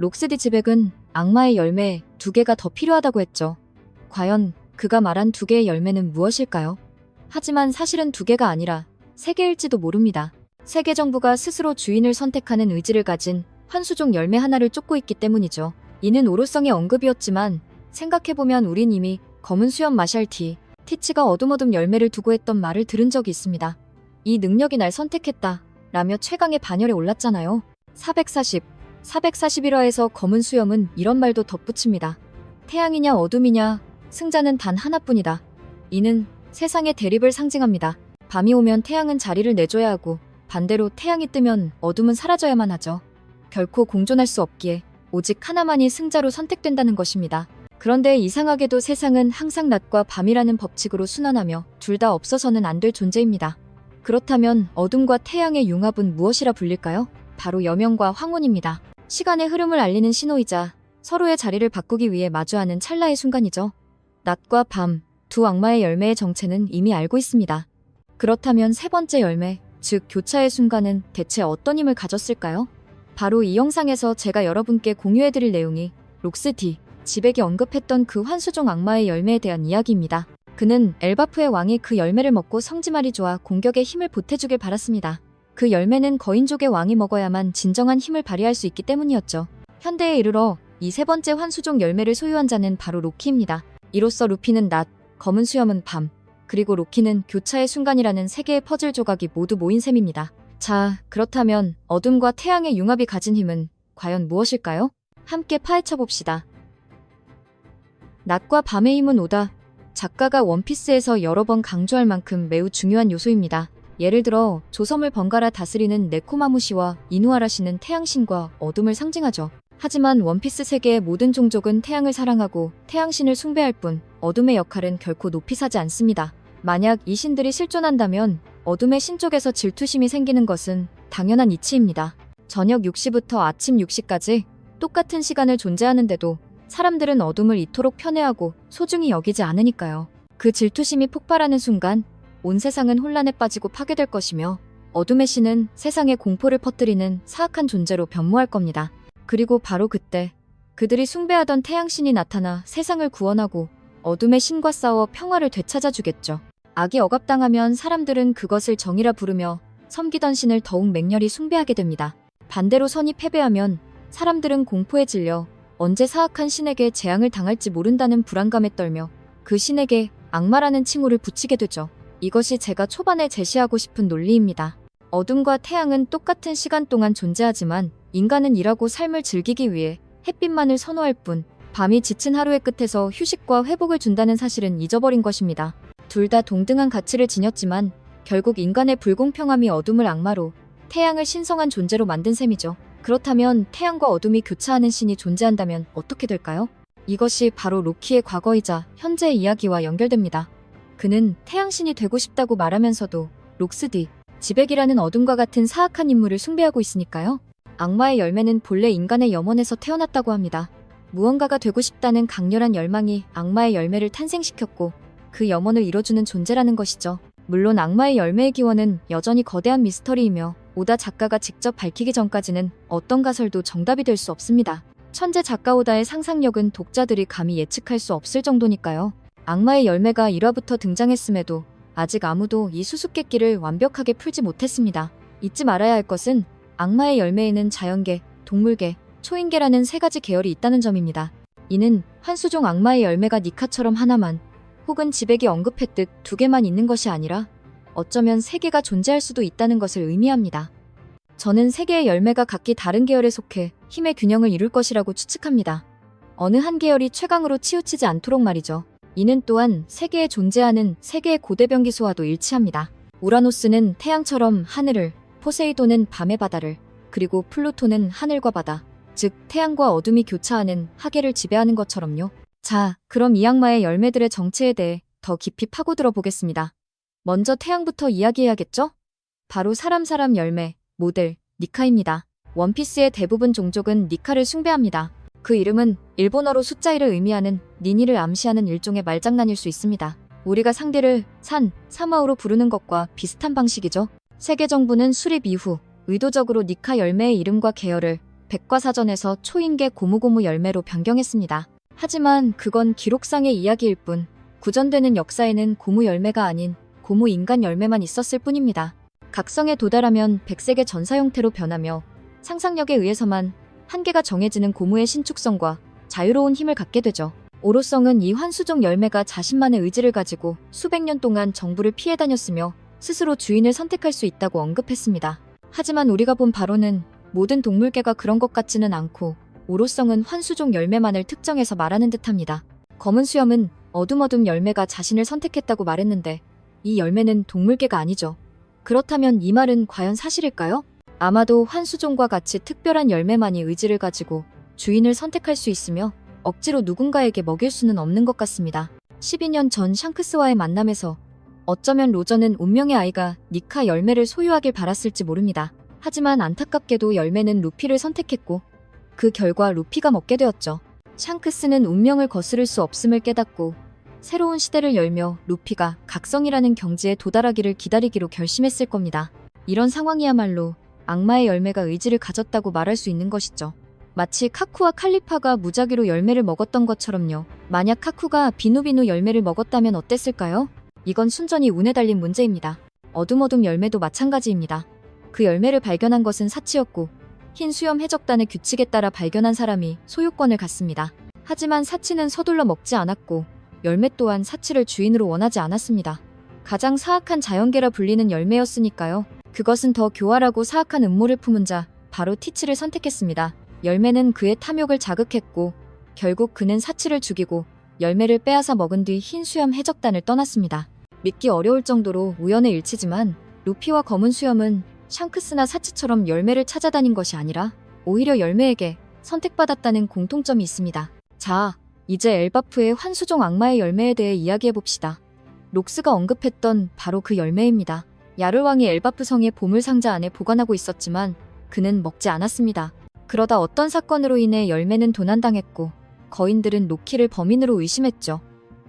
록스디 지백은 악마의 열매 두 개가 더 필요하다고 했죠. 과연 그가 말한 두 개의 열매는 무엇일까요? 하지만 사실은 두 개가 아니라 세 개일지도 모릅니다. 세계 정부가 스스로 주인을 선택하는 의지를 가진 환수종 열매 하나를 쫓고 있기 때문이죠. 이는 오로성의 언급이었지만 생각해보면 우린 이미 검은 수염 마샬 티, 티치가 어둠어둠 열매를 두고 했던 말을 들은 적이 있습니다. 이 능력이 날 선택했다. 라며 최강의 반열에 올랐잖아요. 440, 441화에서 검은 수염은 이런 말도 덧붙입니다. 태양이냐 어둠이냐 승자는 단 하나뿐이다. 이는 세상의 대립을 상징합니다. 밤이 오면 태양은 자리를 내줘야 하고 반대로 태양이 뜨면 어둠은 사라져야만 하죠. 결코 공존할 수 없기에 오직 하나만이 승자로 선택된다는 것입니다. 그런데 이상하게도 세상은 항상 낮과 밤이라는 법칙으로 순환하며 둘 다 없어서는 안 될 존재입니다. 그렇다면 어둠과 태양의 융합은 무엇이라 불릴까요? 바로 여명과 황혼입니다. 시간의 흐름을 알리는 신호이자 서로의 자리를 바꾸기 위해 마주하는 찰나의 순간이죠. 낮과 밤, 두 악마의 열매의 정체는 이미 알고 있습니다. 그렇다면 세 번째 열매, 즉 교차의 순간은 대체 어떤 힘을 가졌을까요? 바로 이 영상에서 제가 여러분께 공유해드릴 내용이 록스디, 지백이 언급했던 그 환수종 악마의 열매에 대한 이야기입니다. 그는 엘바프의 왕이 그 열매를 먹고 성지말이 좋아 공격에 힘을 보태주길 바랐습니다. 그 열매는 거인족의 왕이 먹어야만 진정한 힘을 발휘할 수 있기 때문이었죠. 현대에 이르러 이 세 번째 환수종 열매를 소유한 자는 바로 로키입니다. 이로써 루피는 낮, 검은 수염은 밤, 그리고 로키는 교차의 순간이라는 세 개의 퍼즐 조각이 모두 모인 셈입니다. 자, 그렇다면 어둠과 태양의 융합이 가진 힘은 과연 무엇일까요? 함께 파헤쳐 봅시다. 낮과 밤의 힘은 오다. 작가가 원피스에서 여러 번 강조할 만큼 매우 중요한 요소입니다. 예를 들어 조섬을 번갈아 다스리는 네코마무시와 이누아라시는 태양신과 어둠을 상징하죠. 하지만 원피스 세계의 모든 종족은 태양을 사랑하고 태양신을 숭배할 뿐 어둠의 역할은 결코 높이 사지 않습니다. 만약 이 신들이 실존한다면 어둠의 신 쪽에서 질투심이 생기는 것은 당연한 이치입니다. 저녁 6시부터 아침 6시까지 똑같은 시간을 존재하는데도 사람들은 어둠을 이토록 편애하고 소중히 여기지 않으니까요. 그 질투심이 폭발하는 순간 온 세상은 혼란에 빠지고 파괴될 것이며 어둠의 신은 세상에 공포를 퍼뜨리는 사악한 존재로 변모할 겁니다. 그리고 바로 그때 그들이 숭배하던 태양신이 나타나 세상을 구원하고 어둠의 신과 싸워 평화를 되찾아 주겠죠. 악이 억압당하면 사람들은 그것을 정의라 부르며 섬기던 신을 더욱 맹렬히 숭배하게 됩니다. 반대로 선이 패배하면 사람들은 공포에 질려 언제 사악한 신에게 재앙을 당할지 모른다는 불안감에 떨며 그 신에게 악마라는 칭호를 붙이게 되죠. 이것이 제가 초반에 제시하고 싶은 논리입니다. 어둠과 태양은 똑같은 시간 동안 존재하지만 인간은 일하고 삶을 즐기기 위해 햇빛만을 선호할 뿐 밤이 지친 하루의 끝에서 휴식과 회복을 준다는 사실은 잊어버린 것입니다. 둘 다 동등한 가치를 지녔지만 결국 인간의 불공평함이 어둠을 악마로 태양을 신성한 존재로 만든 셈이죠. 그렇다면 태양과 어둠이 교차하는 신이 존재한다면 어떻게 될까요? 이것이 바로 로키의 과거이자 현재의 이야기와 연결됩니다. 그는 태양신이 되고 싶다고 말하면서도 록스디, 지백이라는 어둠과 같은 사악한 인물을 숭배하고 있으니까요. 악마의 열매는 본래 인간의 염원에서 태어났다고 합니다. 무언가가 되고 싶다는 강렬한 열망이 악마의 열매를 탄생시켰고 그 염원을 이뤄주는 존재라는 것이죠. 물론 악마의 열매의 기원은 여전히 거대한 미스터리이며 오다 작가가 직접 밝히기 전까지는 어떤 가설도 정답이 될 수 없습니다. 천재 작가 오다의 상상력은 독자들이 감히 예측할 수 없을 정도니까요. 악마의 열매가 1화부터 등장했음에도 아직 아무도 이 수수께끼를 완벽하게 풀지 못했습니다. 잊지 말아야 할 것은 악마의 열매에는 자연계, 동물계, 초인계라는 세 가지 계열이 있다는 점입니다. 이는 한 수종 악마의 열매가 니카처럼 하나만 혹은 지백이 언급했듯 두 개만 있는 것이 아니라 어쩌면 세 개가 존재할 수도 있다는 것을 의미합니다. 저는 세 개의 열매가 각기 다른 계열에 속해 힘의 균형을 이룰 것이라고 추측합니다. 어느 한 계열이 최강으로 치우치지 않도록 말이죠. 이는 또한 세계에 존재하는 세계의 고대 병기소와도 일치합니다. 우라노스는 태양처럼 하늘을, 포세이돈은 밤의 바다를, 그리고 플루토는 하늘과 바다, 즉 태양과 어둠이 교차하는 하계를 지배하는 것처럼요. 자, 그럼 이 악마의 열매들의 정체에 대해 더 깊이 파고들어 보겠습니다. 먼저 태양부터 이야기해야겠죠? 바로 사람 사람 열매, 모델, 니카입니다. 원피스의 대부분 종족은 니카를 숭배합니다. 그 이름은 일본어로 숫자 1을 의미하는 니니를 암시하는 일종의 말장난일 수 있습니다. 우리가 상대를 산, 사마우로 부르는 것과 비슷한 방식이죠. 세계 정부는 수립 이후 의도적으로 니카 열매의 이름과 계열을 백과사전에서 초인계 고무고무 열매로 변경했습니다. 하지만 그건 기록상의 이야기일 뿐 구전되는 역사에는 고무 열매가 아닌 고무 인간 열매만 있었을 뿐입니다. 각성에 도달하면 백색의 전사 형태로 변하며 상상력에 의해서만 한계가 정해지는 고무의 신축성과 자유로운 힘을 갖게 되죠. 오로성은 이 환수종 열매가 자신만의 의지를 가지고 수백 년 동안 정부를 피해 다녔으며 스스로 주인을 선택할 수 있다고 언급했습니다. 하지만 우리가 본 바로는 모든 동물계가 그런 것 같지는 않고 오로성은 환수종 열매만을 특정해서 말하는 듯합니다. 검은 수염은 어둠어둠 열매가 자신을 선택했다고 말했는데 이 열매는 동물계가 아니죠. 그렇다면 이 말은 과연 사실일까요? 아마도 환수종과 같이 특별한 열매만이 의지를 가지고 주인을 선택할 수 있으며 억지로 누군가에게 먹일 수는 없는 것 같습니다. 12년 전 샹크스와의 만남에서 어쩌면 로저는 운명의 아이가 니카 열매를 소유하길 바랐을지 모릅니다. 하지만 안타깝게도 열매는 루피를 선택했고 그 결과 루피가 먹게 되었죠. 샹크스는 운명을 거스를 수 없음을 깨닫고 새로운 시대를 열며 루피가 각성이라는 경지에 도달하기를 기다리기로 결심했을 겁니다. 이런 상황이야말로 악마의 열매가 의지를 가졌다고 말할 수 있는 것이죠. 마치 카쿠와 칼리파가 무작위로 열매를 먹었던 것처럼요. 만약 카쿠가 비누비누 열매를 먹었다면 어땠을까요? 이건 순전히 운에 달린 문제입니다. 어둠어둠 열매도 마찬가지입니다. 그 열매를 발견한 것은 사치였고 흰 수염 해적단의 규칙에 따라 발견한 사람이 소유권을 갖습니다. 하지만 사치는 서둘러 먹지 않았고 열매 또한 사치를 주인으로 원하지 않았습니다. 가장 사악한 자연계라 불리는 열매였으니까요. 그것은 더 교활하고 사악한 음모를 품은 자 바로 티치를 선택했습니다. 열매는 그의 탐욕을 자극했고 결국 그는 사치를 죽이고 열매를 빼앗아 먹은 뒤 흰 수염 해적단을 떠났습니다. 믿기 어려울 정도로 우연의 일치지만 루피와 검은 수염은 샹크스나 사치처럼 열매를 찾아다닌 것이 아니라 오히려 열매에게 선택받았다는 공통점이 있습니다. 자, 이제 엘바프의 환수종 악마의 열매에 대해 이야기해 봅시다. 록스가 언급했던 바로 그 열매입니다. 야르왕이 엘바프 성의 보물 상자 안에 보관하고 있었지만 그는 먹지 않았습니다. 그러다 어떤 사건으로 인해 열매는 도난당했고 거인들은 로키를 범인으로 의심했죠.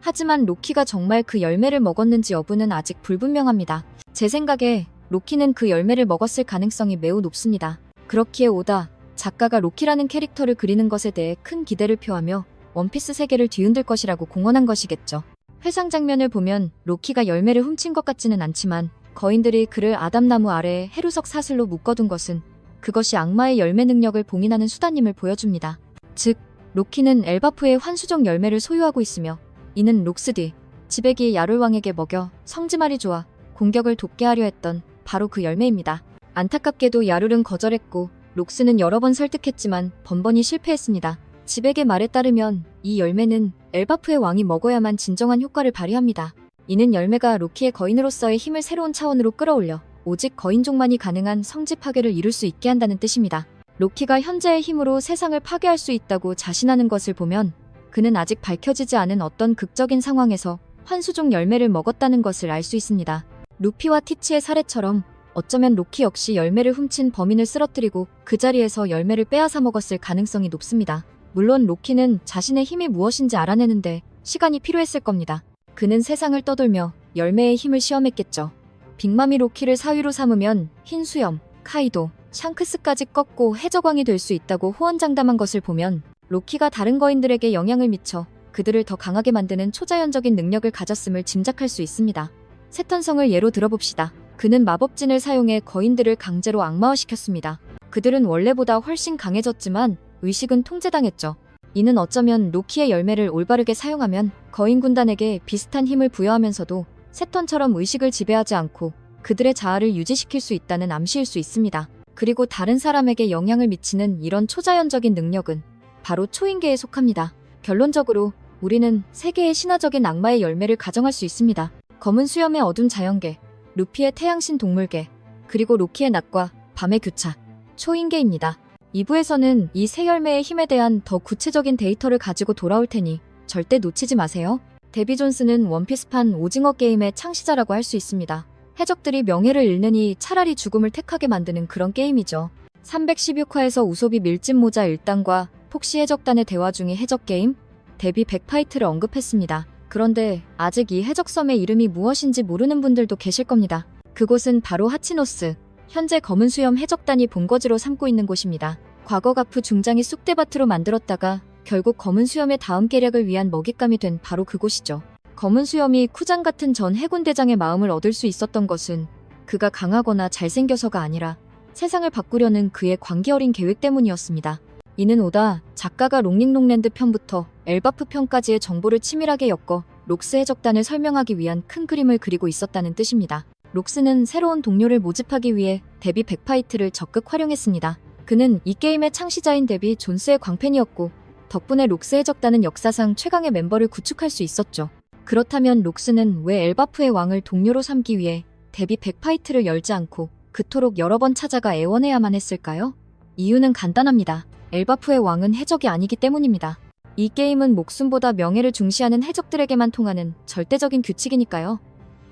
하지만 로키가 정말 그 열매를 먹었는지 여부는 아직 불분명합니다. 제 생각에 로키는 그 열매를 먹었을 가능성이 매우 높습니다. 그렇기에 오다 작가가 로키라는 캐릭터를 그리는 것에 대해 큰 기대를 표하며 원피스 세계를 뒤흔들 것이라고 공언한 것이겠죠. 회상 장면을 보면 로키가 열매를 훔친 것 같지는 않지만 거인들이 그를 아담나무 아래에 해루석 사슬로 묶어둔 것은 그것이 악마의 열매 능력을 봉인하는 수단임을 보여줍니다. 즉, 로키는 엘바프의 환수종 열매를 소유하고 있으며 이는 록스디, 지배기 야룰왕에게 먹여 성지말이 좋아 공격을 돕게 하려 했던 바로 그 열매입니다. 안타깝게도 야룰은 거절했고 록스는 여러 번 설득했지만 번번이 실패했습니다. 지백의 말에 따르면 이 열매는 엘바프의 왕이 먹어야만 진정한 효과를 발휘합니다. 이는 열매가 로키의 거인으로서의 힘을 새로운 차원으로 끌어올려 오직 거인족만이 가능한 성지 파괴를 이룰 수 있게 한다는 뜻입니다. 로키가 현재의 힘으로 세상을 파괴할 수 있다고 자신하는 것을 보면 그는 아직 밝혀지지 않은 어떤 극적인 상황에서 환수종 열매를 먹었다는 것을 알 수 있습니다. 루피와 티치의 사례처럼 어쩌면 로키 역시 열매를 훔친 범인을 쓰러뜨리고 그 자리에서 열매를 빼앗아 먹었을 가능성이 높습니다. 물론 로키는 자신의 힘이 무엇인지 알아내는데 시간이 필요했을 겁니다. 그는 세상을 떠돌며 열매의 힘을 시험했겠죠. 빅맘이 로키를 사위로 삼으면 흰 수염, 카이도, 샹크스까지 꺾고 해적왕이 될 수 있다고 호언장담한 것을 보면 로키가 다른 거인들에게 영향을 미쳐 그들을 더 강하게 만드는 초자연적인 능력을 가졌음을 짐작할 수 있습니다. 세턴성을 예로 들어봅시다. 그는 마법진을 사용해 거인들을 강제로 악마화시켰습니다. 그들은 원래보다 훨씬 강해졌지만 의식은 통제당했죠. 이는 어쩌면 로키의 열매를 올바르게 사용하면 거인 군단에게 비슷한 힘을 부여하면서도 세턴처럼 의식을 지배하지 않고 그들의 자아를 유지시킬 수 있다는 암시일 수 있습니다. 그리고 다른 사람에게 영향을 미치는 이런 초자연적인 능력은 바로 초인계에 속합니다. 결론적으로 우리는 세계의 신화적인 악마의 열매를 가정할 수 있습니다. 검은 수염의 어둠 자연계, 루피의 태양신 동물계, 그리고 로키의 낮과 밤의 교차, 초인계입니다. 2부에서는 이세 열매의 힘에 대한 더 구체적인 데이터를 가지고 돌아올 테니 절대 놓치지 마세요. 데비 존스는 원피스판 오징어 게임의 창시자라고 할 수 있습니다. 해적들이 명예를 잃느니 차라리 죽음을 택하게 만드는 그런 게임이죠. 316화에서 우소비 밀짚 모자 1단과 폭시 해적단의 대화 중의 해적 게임, 데비 백파이트를 언급했습니다. 그런데 아직 이 해적섬의 이름이 무엇인지 모르는 분들도 계실 겁니다. 그곳은 바로 하치노스, 현재 검은 수염 해적단이 본거지로 삼고 있는 곳입니다. 과거 가프 중장이 쑥대밭으로 만들었다가 결국 검은 수염의 다음 계략을 위한 먹잇감이 된 바로 그곳이죠. 검은 수염이 쿠장 같은 전 해군 대장의 마음을 얻을 수 있었던 것은 그가 강하거나 잘생겨서가 아니라 세상을 바꾸려는 그의 광기 어린 계획 때문이었습니다. 이는 오다 작가가 롱링롱랜드 편부터 엘바프 편까지의 정보를 치밀하게 엮어 록스 해적단을 설명하기 위한 큰 그림을 그리고 있었다는 뜻입니다. 록스는 새로운 동료를 모집하기 위해 데비 백파이트를 적극 활용했습니다. 그는 이 게임의 창시자인 데비 존스의 광팬이었고 덕분에 록스 해적단은 역사상 최강의 멤버를 구축할 수 있었죠. 그렇다면 록스는 왜 엘바프의 왕을 동료로 삼기 위해 데비 백파이트를 열지 않고 그토록 여러 번 찾아가 애원해야만 했을까요? 이유는 간단합니다. 엘바프의 왕은 해적이 아니기 때문입니다. 이 게임은 목숨보다 명예를 중시하는 해적들에게만 통하는 절대적인 규칙이니까요.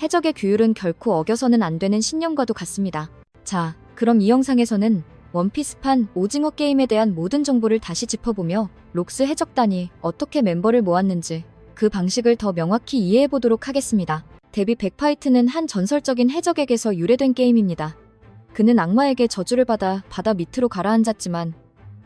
해적의 규율은 결코 어겨서는 안 되는 신념과도 같습니다. 자, 그럼 이 영상에서는 원피스판 오징어 게임에 대한 모든 정보를 다시 짚어보며 록스 해적단이 어떻게 멤버를 모았는지 그 방식을 더 명확히 이해해보도록 하겠습니다. 데비 백파이트는 한 전설적인 해적에게서 유래된 게임입니다. 그는 악마에게 저주를 받아 바다 밑으로 가라앉았지만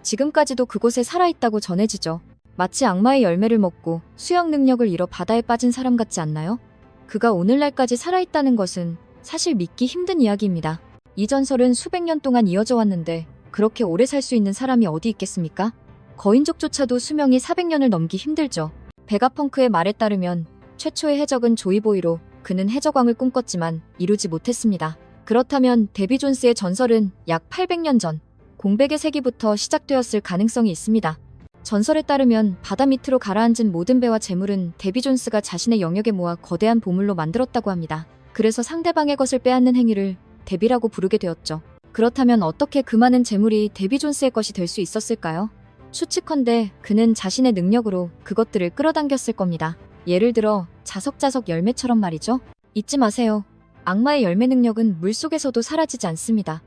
지금까지도 그곳에 살아있다고 전해지죠. 마치 악마의 열매를 먹고 수영 능력을 잃어 바다에 빠진 사람 같지 않나요? 그가 오늘날까지 살아있다는 것은 사실 믿기 힘든 이야기입니다. 이 전설은 수백 년 동안 이어져 왔는데 그렇게 오래 살 수 있는 사람이 어디 있겠습니까? 거인족조차도 수명이 400년을 넘기 힘들죠. 베가펑크의 말에 따르면 최초의 해적은 조이보이로 그는 해적왕을 꿈꿨지만 이루지 못했습니다. 그렇다면 데비 존스의 전설은 약 800년 전 공백의 세기부터 시작되었을 가능성이 있습니다. 전설에 따르면 바다 밑으로 가라앉은 모든 배와 재물은 데비 존스가 자신의 영역에 모아 거대한 보물로 만들었다고 합니다. 그래서 상대방의 것을 빼앗는 행위를 데비라고 부르게 되었죠. 그렇다면 어떻게 그 많은 재물이 데비 존스의 것이 될 수 있었을까요? 추측컨대 그는 자신의 능력으로 그것들을 끌어당겼을 겁니다. 예를 들어 자석자석 열매처럼 말이죠. 잊지 마세요. 악마의 열매 능력은 물 속에서도 사라지지 않습니다.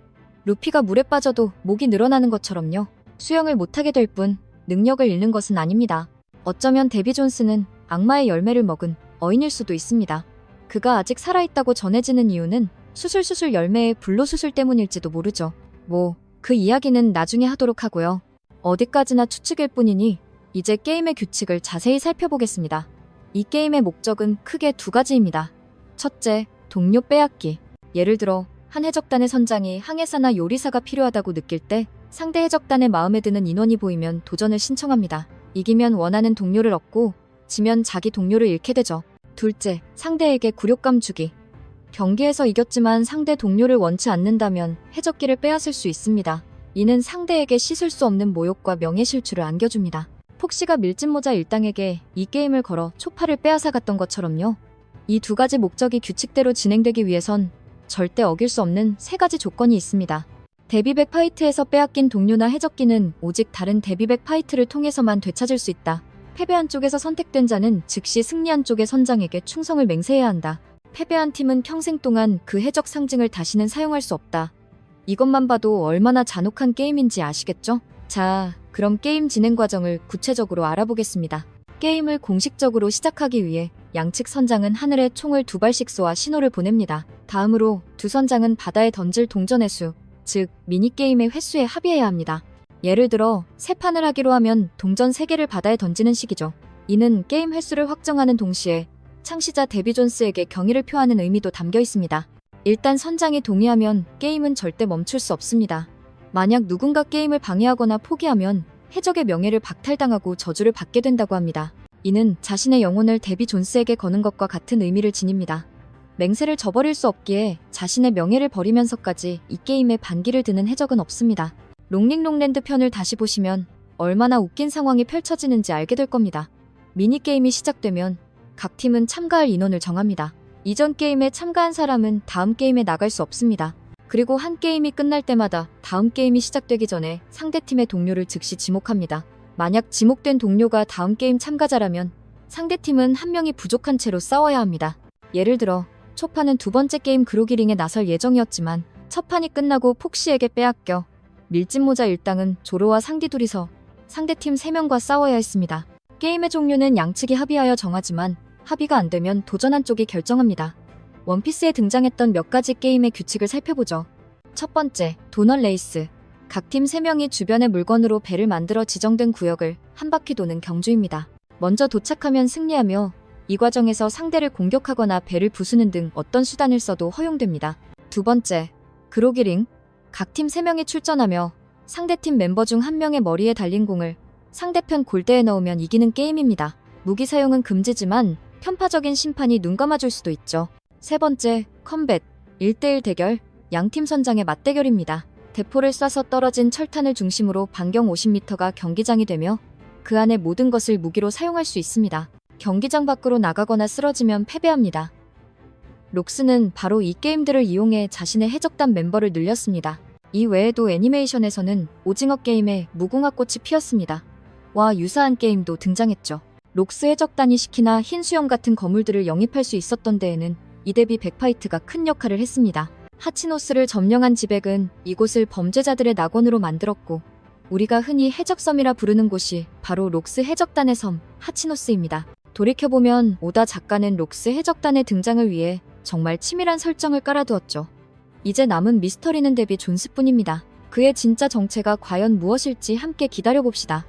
루피가 물에 빠져도 목이 늘어나는 것처럼요. 수영을 못하게 될 뿐 능력을 잃는 것은 아닙니다. 어쩌면 데비 존스는 악마의 열매를 먹은 어인일 수도 있습니다. 그가 아직 살아있다고 전해지는 이유는 수술수술 열매의 불로수술 때문일지도 모르죠. 뭐, 그 이야기는 나중에 하도록 하고요. 어디까지나 추측일 뿐이니 이제 게임의 규칙을 자세히 살펴보겠습니다. 이 게임의 목적은 크게 두 가지입니다. 첫째, 동료 빼앗기. 예를 들어 한 해적단의 선장이 항해사나 요리사가 필요하다고 느낄 때 상대 해적단의 마음에 드는 인원이 보이면 도전을 신청합니다. 이기면 원하는 동료를 얻고 지면 자기 동료를 잃게 되죠. 둘째, 상대에게 굴욕감 주기. 경기에서 이겼지만 상대 동료를 원치 않는다면 해적기를 빼앗을 수 있습니다. 이는 상대에게 씻을 수 없는 모욕과 명예실추를 안겨줍니다. 폭시가 밀짚모자 일당에게 이 게임을 걸어 초파를 빼앗아 갔던 것처럼요. 이 두 가지 목적이 규칙대로 진행되기 위해선 절대 어길 수 없는 세 가지 조건이 있습니다. 데비백 파이트에서 빼앗긴 동료나 해적기는 오직 다른 데비백 파이트를 통해서만 되찾을 수 있다. 패배한 쪽에서 선택된 자는 즉시 승리한 쪽의 선장에게 충성을 맹세해야 한다. 패배한 팀은 평생 동안 그 해적 상징을 다시는 사용할 수 없다. 이것만 봐도 얼마나 잔혹한 게임인지 아시겠죠? 자, 그럼 게임 진행 과정을 구체적으로 알아보겠습니다. 게임을 공식적으로 시작하기 위해 양측 선장은 하늘에 총을 두 발씩 쏘아 신호를 보냅니다. 다음으로 두 선장은 바다에 던질 동전의 수, 즉 미니게임의 횟수에 합의해야 합니다. 예를 들어 세 판을 하기로 하면 동전 3개를 바다에 던지는 식이죠. 이는 게임 횟수를 확정하는 동시에 창시자 데비 존스에게 경의를 표하는 의미도 담겨 있습니다. 일단 선장이 동의하면 게임은 절대 멈출 수 없습니다. 만약 누군가 게임을 방해하거나 포기하면 해적의 명예를 박탈당하고 저주를 받게 된다고 합니다. 이는 자신의 영혼을 데비 존스에게 거는 것과 같은 의미를 지닙니다. 맹세를 저버릴 수 없기에 자신의 명예를 버리면서까지 이 게임에 반기를 드는 해적은 없습니다. 롱링롱랜드 편을 다시 보시면 얼마나 웃긴 상황이 펼쳐지는지 알게 될 겁니다. 미니게임이 시작되면 각 팀은 참가할 인원을 정합니다. 이전 게임에 참가한 사람은 다음 게임에 나갈 수 없습니다. 그리고 한 게임이 끝날 때마다 다음 게임이 시작되기 전에 상대 팀의 동료를 즉시 지목합니다. 만약 지목된 동료가 다음 게임 참가자라면 상대 팀은 한 명이 부족한 채로 싸워야 합니다. 예를 들어 초파는 두 번째 게임 그로기링에 나설 예정이었지만 첫 판이 끝나고 폭시에게 빼앗겨 밀짚모자 일당은 조로와 상디 둘이서 상대팀 3명과 싸워야 했습니다. 게임의 종류는 양측이 합의하여 정하지만 합의가 안 되면 도전한 쪽이 결정합니다. 원피스에 등장했던 몇 가지 게임의 규칙을 살펴보죠. 첫 번째, 도넛 레이스. 각 팀 3명이 주변의 물건으로 배를 만들어 지정된 구역을 한 바퀴 도는 경주입니다. 먼저 도착하면 승리하며 이 과정에서 상대를 공격하거나 배를 부수는 등 어떤 수단을 써도 허용됩니다. 두 번째, 그로기링. 각 팀 3명이 출전하며 상대팀 멤버 중 한 명의 머리에 달린 공을 상대편 골대에 넣으면 이기는 게임입니다. 무기 사용은 금지지만 편파적인 심판이 눈 감아줄 수도 있죠. 세 번째, 컴뱃. 1대1 대결, 양팀 선장의 맞대결입니다. 대포를 쏴서 떨어진 철탄을 중심으로 반경 50m가 경기장이 되며 그 안에 모든 것을 무기로 사용할 수 있습니다. 경기장 밖으로 나가거나 쓰러지면 패배합니다. 록스는 바로 이 게임들을 이용해 자신의 해적단 멤버를 늘렸습니다. 이 외에도 애니메이션에서는 오징어 게임에 무궁화 꽃이 피었습니다. 와 유사한 게임도 등장했죠. 록스 해적단이 시키나 흰 수염 같은 거물들을 영입할 수 있었던 데에는 이데비 백파이트가 큰 역할을 했습니다. 하치노스를 점령한 지백은 이곳을 범죄자들의 낙원으로 만들었고 우리가 흔히 해적섬이라 부르는 곳이 바로 록스 해적단의 섬 하치노스입니다. 돌이켜보면 오다 작가는 록스 해적단의 등장을 위해 정말 치밀한 설정을 깔아두었죠. 이제 남은 미스터리는 데비 존스뿐입니다. 그의 진짜 정체가 과연 무엇일지 함께 기다려봅시다.